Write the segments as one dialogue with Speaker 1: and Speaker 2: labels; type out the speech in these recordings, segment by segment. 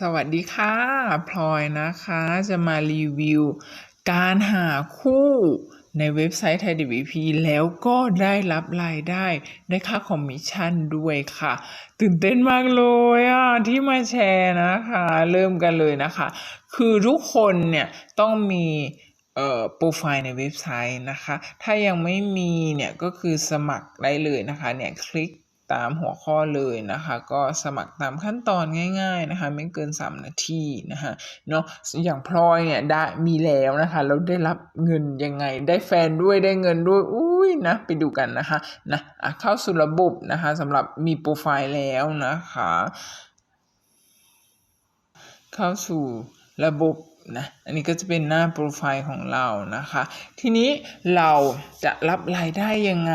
Speaker 1: สวัสดีค่ะพลอยนะคะ จะมารีวิว การหาคู่ในเว็บไซต์ไทย DVP แล้วก็ได้รับรายได้ ได้ค่าคอมมิชชั่นด้วยค่ะ ตื่นเต้นมากเลยอะ ที่มาแชร์นะคะ เริ่มกันเลยนะคะ คือทุกคนเนี่ยต้องมีเอ่อโปรไฟล์ในเว็บไซต์นะคะ ถ้ายังไม่มีเนี่ยก็คือสมัครได้เลยนะคะเนี่ยคลิก ตามหัวข้อเลยนะคะ ก็สมัครตามขั้นตอนง่าย ๆนะคะ ไม่เกิน 3 นาทีนะคะเนาะอย่างพลอยเนี่ยได้มีแล้วนะคะแล้วได้รับเงินยังไง ได้แฟนด้วยได้เงินด้วยอุ้ยนะไปดูกันนะคะนะะเข้าสู่ระบบนะคะสำหรับมีโปรไฟล์แล้วนะคะ เข้าสู่ระบบนะอันนี้ก็จะเป็นหน้าโปรไฟล์ของเรานะคะ ทีนี้เราจะรับรายได้ยังไง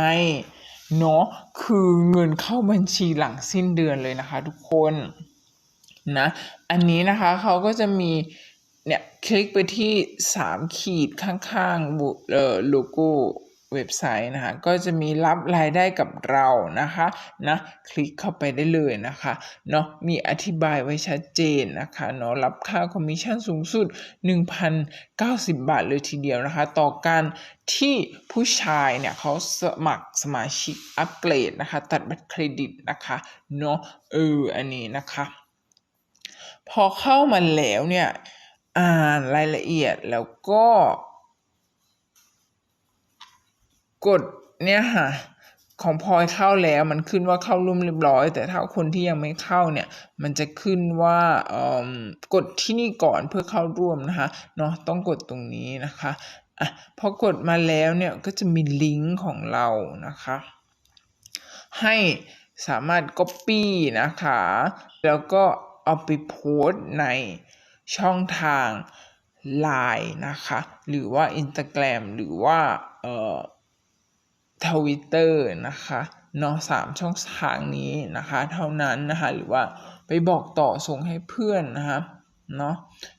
Speaker 1: เนาะคือเงินเข้าบัญชีหลังสิ้นเดือนเลยนะคะ ทุกคนนะอันนี้นะคะเขาก็จะมีเนี่ยคลิกไปที่ 3 ขีดข้างๆบุเอ่อโลโก้ เว็บไซต์นะคะก็จะมีรับรายได้กับเรานะคะนะคลิกเข้าไปได้เลยนะคะเนาะมีอธิบายไว้ชัดเจนนะคะเนาะรับค่าคอมมิชชั่นสูงสุด 1,090 บาทเลยทีเดียวนะคะ ต่อการที่ผู้ชายเนี่ยเขาสมัครสมาชิกอัปเกรดนะคะ ตัดบัตรเครดิตนะคะเนาะเอออันนี้นะคะ พอเข้ามาแล้วเนี่ยอ่านรายละเอียดแล้วก็ กดเนี่ยค่ะของพลอยเข้าแล้วมันขึ้นว่าเข้าร่วมเรียบร้อย แต่ถ้าคนที่ยังไม่เข้าเนี่ย มันจะขึ้นว่าเอ่อกดที่นี่ก่อนเพื่อเข้าร่วมนะคะเนาะต้องกดตรงนี้นะคะอะพอกดมาแล้วเนี่ยก็จะมีลิงก์ของเรานะคะ ให้สามารถ Copy นะคะ แล้วก็เอาไปโพสต์ในช่องทาง Line นะคะ หรือว่า Instagram หรือว่าเอ่อ ทวิตเตอร์นะคะเนาะสามช่องทางนี้นะคะ เท่านั้นนะคะหรือว่าไปบอกต่อส่งให้เพื่อนนะคะเนาะ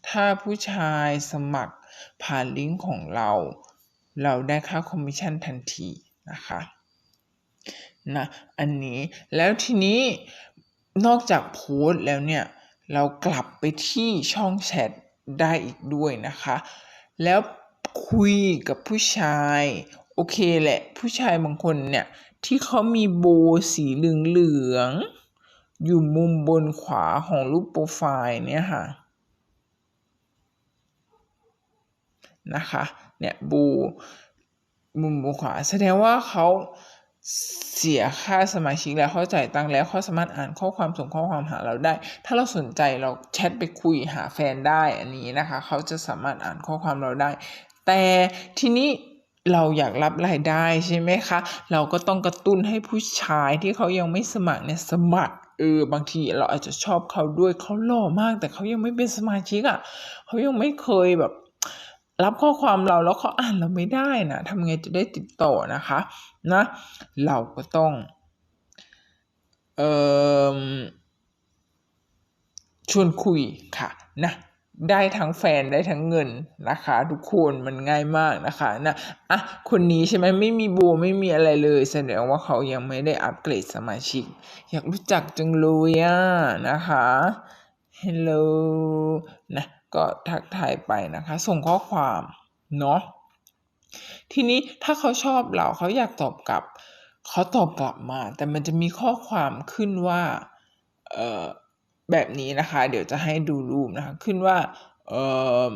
Speaker 1: ถ้าผู้ชายสมัครผ่านลิงก์ของเรา เราได้ค่าคอมมิชชั่นทันทีนะคะนะอันนี้แล้วทีนี้นอกจากโพสต์แล้วเนี่ยเรากลับไปที่ช่องแชทได้อีกด้วยนะคะ แล้วคุยกับผู้ชาย เคแหละ ผู้ชายบางคนเนี่ย ที่เขามีโบสีเหลืองๆอยู่มุมบนขวาของรูปโปรไฟล์เนี่ยค่ะนะคะเนี่ยบูมุมบนขวาแสดงว่าเขาเสียค่าสมาชิกแล้วเขาจ่ายตังค์แล้วเขาสามารถอ่านข้อความส่งข้อความหาเราได้ ถ้าเราสนใจเราแชทไปคุยหาแฟนได้อันนี้นะคะ เขาจะสามารถอ่านข้อความเราได้ แต่ทีนี้ เราอยากรับรายได้ใช่ไหมคะ เราก็ต้องกระตุ้นให้ผู้ชายที่เขายังไม่สมัครเนี่ยสมัครเออบางทีเราอาจจะชอบเขาด้วยเขาหล่อมาก แต่เขายังไม่เป็นสมาชิกอะ่ะเขายังไม่เคยแบบ รับข้อความเราแล้วเขาอ่านเราไม่ได้นะทำไงจะได้ติดต่อนะคะนะ เราก็ต้องเอ่อชวนคุยค่ะนะ ได้ทั้งแฟนได้ทั้งเงินนะคะ ทุกคนมันง่ายมากนะคะนะอะคนนี้ใช่ไหมไม่มีโบไม่มีอะไรเลยแสดงว่าเขายังไม่ได้อัปเกรดสมาชิก อยากรู้จักจังเลยอะนะคะ Hello นะก็ทักทายไปนะคะ ส่งข้อความเนาะทีนี้ถ้าเขาชอบเราเขาอยากตอบกลับเขาตอบกลับมา แต่มันจะมีข้อความขึ้นว่า เออ แบบนี้นะคะ เดี๋ยวจะให้ดูรูปนะคะขึ้นว่าเออ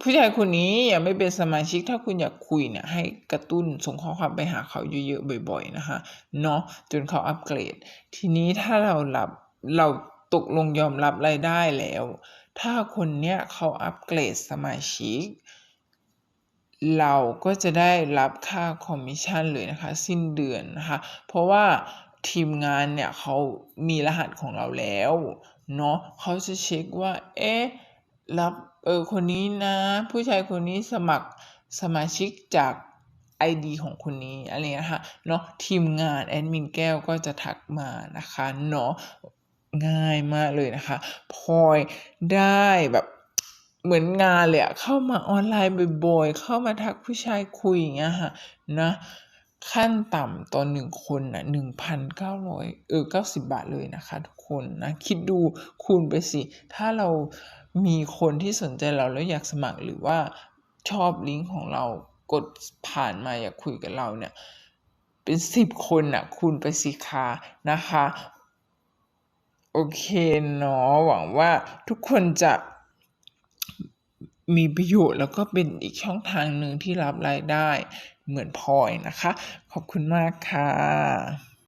Speaker 1: ผู้ชายคนนี้ยังไม่เป็นสมาชิกถ้าคุณอยากคุยเนี่ยให้กระตุ้นส่งข้อความไปหาเขาเยอะๆบ่อย ๆ นะคะเนาะจนเขาอัปเกรด ทีนี้ถ้าเรารับเราตกลงยอมรับรายได้แล้ว ถ้าคนเนี้ยเขาอัปเกรดสมาชิก เราก็จะได้รับค่าคอมมิชชั่นเลยนะคะ สิ้นเดือนนะคะ เพราะว่า ทีมงานเนี่ยเขามีรหัสของเราแล้วเนาะเขาจะเช็คว่า เอ๊ะรับเออคนนี้นะ ผู้ชายคนนี้สมัครสมาชิกจาก ID ของคนนี้อะไรนะคะเนาะทีมงานแอดมินแก้วก็จะทักมานะคะเนาะง่ายมากเลยนะคะพลอยได้แบบเหมือนงานเลยอะเข้ามาออนไลน์บ่อยๆ เข้ามาทักผู้ชายคุยอย่างเงี้ยค่ะนะ ขั้นต่ำต่อหนึ่งคนอะหนึ่งพันเก้าร้อยเออเก้าสิบบาทเลยนะคะทุกคคนนะคิดดูคูณไปสิ ถ้าเรามีคนที่สนใจเราแล้วอยากสมัครหรือว่าชอบลิงก์ของเรากดผ่านมาอยากคุยกับเราเนี่ย เป็นสิบคนน่ะคูณไปสิคะนะคะ โอเคเนาะหวังว่าทุกคนจะ มีประโยชน์แล้วก็เป็นอีกช่องทางหนึ่งที่รับรายได้เหมือนพลอยนะคะ ขอบคุณมากค่ะ